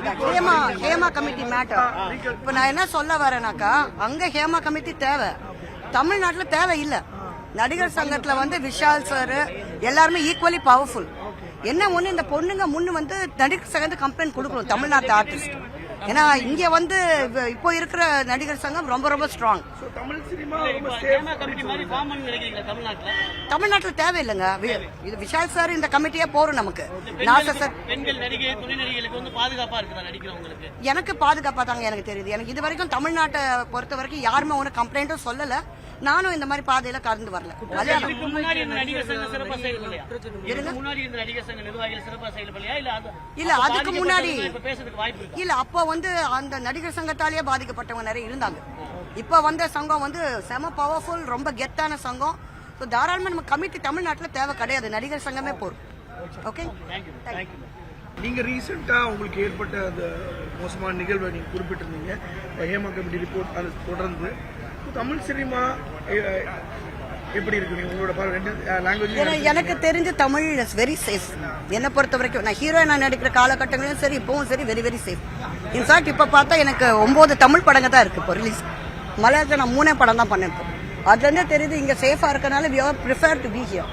Hema Hema committee matter இப்போ நான் என்ன சொல்ல வரேனாக்கா அங்க ஹேமா கமிட்டி தேவை. தமிழ்நாட்டுல தேவை இல்ல. நடிகர் சங்கத்துல வந்து விஷால் சார் எல்லாருமே ஈக்குவலி பவர்ஃபுல் என்ன ஒண்ணு இந்த பொண்ணுங்க முன்னு வந்து நடிகர் சங்கத்து கம்ப்ளைண்ட் கொடுக்கணும் தமிழ்நாட்டு ஆர்டிஸ்ட் ஏன்னா இங்க வந்து இப்ப- இப்போ இருக்கிற நடிகர் சங்கம் ரொம்ப ரொம்ப ஸ்ட்ராங் ஸோ தமிழ் சினிமா ரொம்ப ஹேமா கமிட்டி மாதிரி ஃபார்ம் பண்ணி நினைக்கிறீங்களா தமிழ்நாட்டுல? தேவையில்லைங்க. வி- இது விஷால் சார் இந்த கமிட்டியே போறோம் நமக்கு. நாச சார் பெண்கள் நடிகை துணை நடிகைகளுக்கு வந்து பாதுகாப்பா இருக்குதா நடிக்கிறவங்களுக்கு? எனக்கு பாதுகாப்பா தாங்க எனக்கு தெரியுது. எனக்கு இது வரைக்கும் தமிழ்நாட்டை பொறுத்த வரைக்கும் யாருமே ஒன்றும் கம்ப்ளைண்ட்டும் சொல்லல. நானும் இந்த மாதிரி பாதையில கலந்து வரல. இல்ல அதுக்கு முன்னாடி- இல்ல அப்போ வந்து அந்த நடிகர் சங்கத்தாலேயே பாதிக்கப்பட்டவங்க நிறைய இருந்தாங்க. இப்ப வந்த சங்கம் வந்து செம பவர்ஃபுல் ரொம்ப கெத்தான சங்கம். ஸோ தாராளமா நம்ம கமிட்டி தமிழ்நாட்டுல தேவை கிடையாது. நடிகர் சங்கமே போறோம் ஓகே நீங்க ரீசெண்டா உங்களுக்கு ஏற்பட்ட அந்த மோசமான நிகழ்வை நீங்க குறிப்பிட்டிருந்தீங்க. ஹேமா கமிட்டி ரிப்போர்ட் அது தொடர்ந்து. தமிழ் சினிமா எப்படி இருக்கு? நீங்க உங்களோட ரெண்டு லாங்குவேஜ் எனக்கு தெரிஞ்ச தமிழ் இஸ் வெரி சேஃப் என்னை பொறுத்த வரைக்கும் நான் ஹீரோயினா நடிக்கிற காலகட்டங்களிலும் சரி இப்பவும் சரி வெரி வெரி சேஃப் இன்ஃபேக்ட் இப்போ பார்த்தா எனக்கு ஒன்பது தமிழ் படங்க தான் இருக்கு இப்போ ரிலீஸ் மலையாளத்தில் நான் மூணே படம் தான் பண்ணேன் இப்போ. அதுலேருந்தே தெரியுது இங்கே சேஃபாக இருக்கனால we are prefer to be here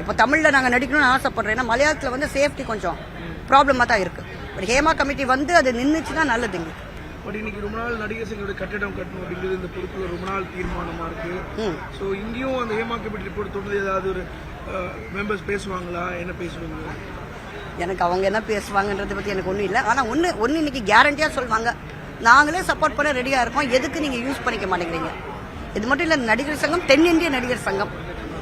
இப்போ தமிழில் நாங்கள் நடிக்கணும்னு ஆசைப்படுறேன். ஏன்னா மலையாளத்தில் வந்து சேஃப்டி கொஞ்சம் ப்ராப்ளமாக தான் இருக்கு. பட் ஹேமா கமிட்டி வந்து அது நின்றுச்சுன்னா நல்லது எங்களுக்கு. பட் இன்னைக்கு ரொம்ப நாள் நடிகர் சங்கோட கட்டிடம் கட்டணும் அப்படிங்கிறது இந்த பொறுப்புல ரொம்ப நாள் தீர்மானமா இருக்கு. ஸோ இங்கேயும் அந்த ஹேமா கமிட்டி ரிப்போர்ட் தொடர்ந்து ஏதாவது ஒரு மெம்பர்ஸ் பேசுவாங்களா? என்ன பேசுவாங்க? எனக்கு அவங்க என்ன பேசுவாங்கன்றதை பற்றி எனக்கு ஒன்றும் இல்லை. ஆனால் ஒன்று ஒன்று இன்னைக்கு கேரண்டியாக சொல்லுவாங்க. நாங்களே சப்போர்ட் பண்ண ரெடியாக இருக்கோம். எதுக்கு நீங்கள் யூஸ் பண்ணிக்க மாட்டேங்கிறீங்க? இது மட்டும் இல்லை நடிகர் சங்கம் தென்னிந்திய நடிகர் சங்கம்.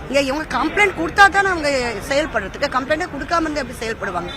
இங்கே இவங்க கம்ப்ளைண்ட் கொடுத்தா தானே அவங்க செயல்படுறதுக்கு. கம்ப்ளைண்ட்டே கொடுக்காம இருந்து எப்படி செயல்படுவாங்க?